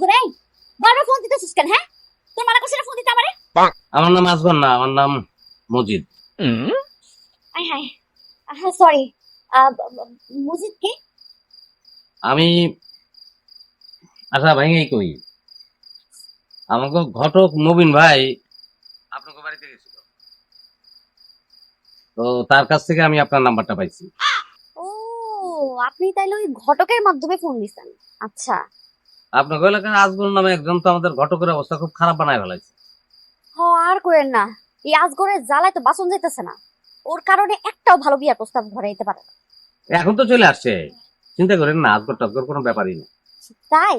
ধরে এই বারবার ফোন দিতেছিস কেন হ্যাঁ? তোর মানা করছিস ফোন দিতে আমারে? আমার নাম আসগর না আমার নাম মজিদ। আই হাই হ্যাঁ সরি মুজিদ কে? আমি ভাই কই। আমাকে ঘটক নবীন ভাই আপনাকে বাড়িতে গেছিল। তো তার কাছ থেকে আমি আপনার নাম্বারটা পাইছি। ও আপনি তাইলে ওই ঘটকের মাধ্যমে ফোন দিছেন। আচ্ছা। আপনাকে এলাকার আজগর নামে একজন তো আমাদের ঘটকের অবস্থা খুব খারাপ বানায় ফেলাইছে। হ আর করেন না এই আজগরের জ্বালায় তো বাসন যাইতেছে না। ওর কারণে একটাও ভালো বিয়ার প্রস্তাব ঘরে দিতে পারে না। এখন তো চলে আসছে। চিন্তা করেন না আজগর টাজগর কোনো ব্যাপারই না তাই?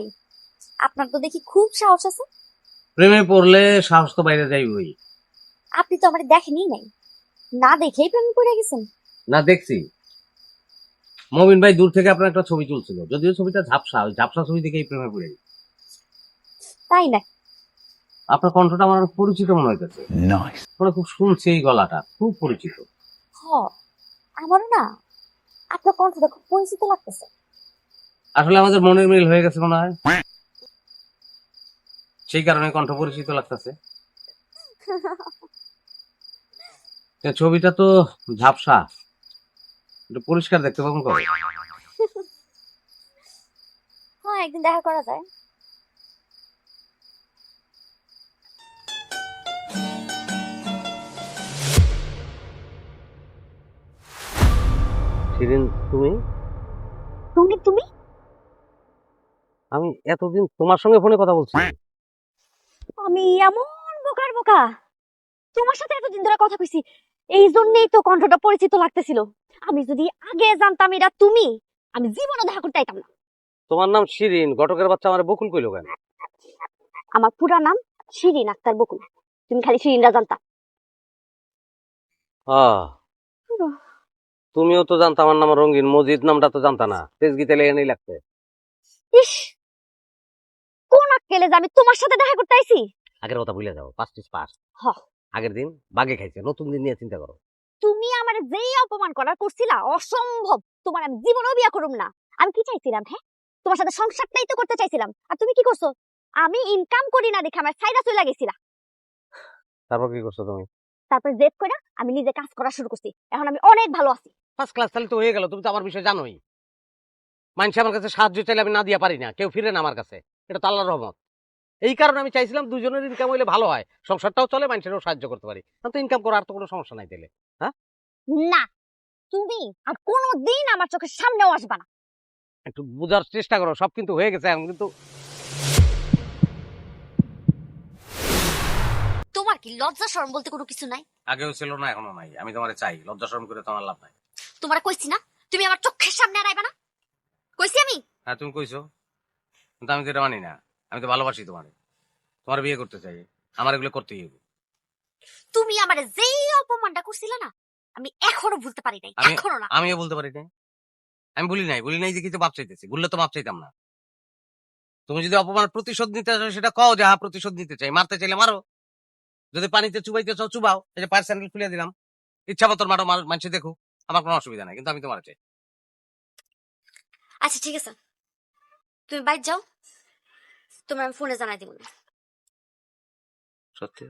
আপনার তো দেখি খুব সাহস আছে। প্রেমে পড়লে সাহস তো বাইরে যাই ওই আপনি তো আমার দেখেনি নাই। না দেখেই প্রেম করে গেছেন। না দেখছি। মমিন ভাই দূর থেকে আপনার একটা ছবি তুলছিল। যদিও ছবিটা ঝাপসা ওই ঝাপসা ছবি দেখেই প্রেমে পড়ে গেছি। তাই না? আপনার কণ্ঠটা আমার পরিচিত মনে হইতেছে. মানে খুব শুনছি এই গলাটা খুব পরিচিত। হ আমারও না আপনার কণ্ঠটা খুব পরিচিত লাগতেছে। আসলে আমাদের মনের মিল হয়ে গেছে মনে হয়। সেই কারণে কণ্ঠ পরিচিত লাগতেছে। ছবিটা তো ঝাপসা। একটু পরিষ্কার দেখতে পাবেন কবে? হ্যাঁ একদিন দেখা করা যায়। তুমি? তুমি তুমি? আমি এতদিন তোমার সঙ্গে ফোনে কথা বলছি। আমি এমন বোকার বোকা। তোমার সাথে এতদিন ধরে কথা কইছি এই জন্যই তো কণ্ঠটা পরিচিত লাগতেছিল। আমি যদি আগে জানতাম এটা তুমি আমি জীবনে দেখা করতে চাইতাম না। তোমার নাম শিরিন ঘটকের বাচ্চা আমার বকুল কইলো কেন? আমার পুরা নাম শিরিন আক্তার বকুল। তুমি খালি শিরিনরা জানতা। আহ, তুমিও তো জানতা আমার নাম রঙিন মজিদ নামটা তো জানতা না। তেজগিতে লেগে নেই লাগতে। ইস! কোন আক্কেলে যে আমি তোমার সাথে দেখা করতে আইছি? আগের কথা ভুলে যাও পাঁচ টিস পাস হ। আগের দিন বাগে খাইছে নতুন দিন নিয়ে চিন্তা করো। তুমি আমার যেই অপমান করার করছিলা অসম্ভব। তোমার আমি জীবনেও বিয়া করুম না। আমি কি চাইছিলাম হ্যাঁ? তোমার সাথে সংসারটাই তো করতে চাইছিলাম। আর তুমি কি করছ? আমি ইনকাম করি না দেখে আমার সাইডা চলে গেছিলা। তারপর কি করছ তুমি? তারপর জেদ করে আমি নিজে কাজ করা শুরু করছি। এখন আমি অনেক ভালো আছি। ফার্স্ট ক্লাস তাহলে তো হয়ে গেল তুমি তো আমার বিষয় জানোই। মানুষ আমার কাছে সাহায্য চাইলে আমি না দিয়া পারি না কেউ ফিরে না আমার কাছে। এটা তো আল্লাহর রহমত। এই কারণে আমি চাইছিলাম দুজনের ইনকাম হইলে ভালো হয়। সংসারটাও চলে মানুষেরও সাহায্য করতে পারি। তো ইনকাম করার তো কোনো সমস্যা নাই তাহলে। না তুমি আর কোনো দিন আমার চোখের সামনেও আসবা না। একটু বোঝার চেষ্টা করো সব কিন্তু হয়ে গেছে এখন কিন্তু। তোমার কি লজ্জা শরম বলতে কোনো কিছু নাই? আগেও ছিল না এখনও নাই। আমি তোমার চাই লজ্জা শরম করে তোমার লাভ নাই। তোমার কইছি না তুমি আমার চোখের সামনে আর আইবা না। কইছি আমি? হ্যাঁ তুমি কইছো। কিন্তু আমি যেটা মানি না। আমি তো ভালোবাসি তোমার। তোমার বিয়ে করতে চাই। আমার এগুলো করতেই হবে। তুমি আমার যেই অপমানটা করছিলে না আমি এখনও ভুলতে পারি নাই এখনও না। আমিও বলতে পারি না আমি বলি নাই বলি নাই যে কিছু মাপ চাইতেছি। বললে তো মাপ চাইতাম না। তুমি যদি অপমান প্রতিশোধ নিতে চাও সেটা কও যে হ্যাঁ প্রতিশোধ নিতে চাই। মারতে চাইলে মারো। যদি পানিতে চুবাইতে চাও চুবাও। এই যে পায়ের স্যান্ডেল খুলে দিলাম। ইচ্ছা মতো মারো মার- মানুষ দেখো। আমার কোনো অসুবিধা নাই কিন্তু আমি তোমার চাই। আচ্ছা ঠিক আছে। তুমি বাইর যাও। তোমার আমি ফোনে জানাই দিব সত্যি?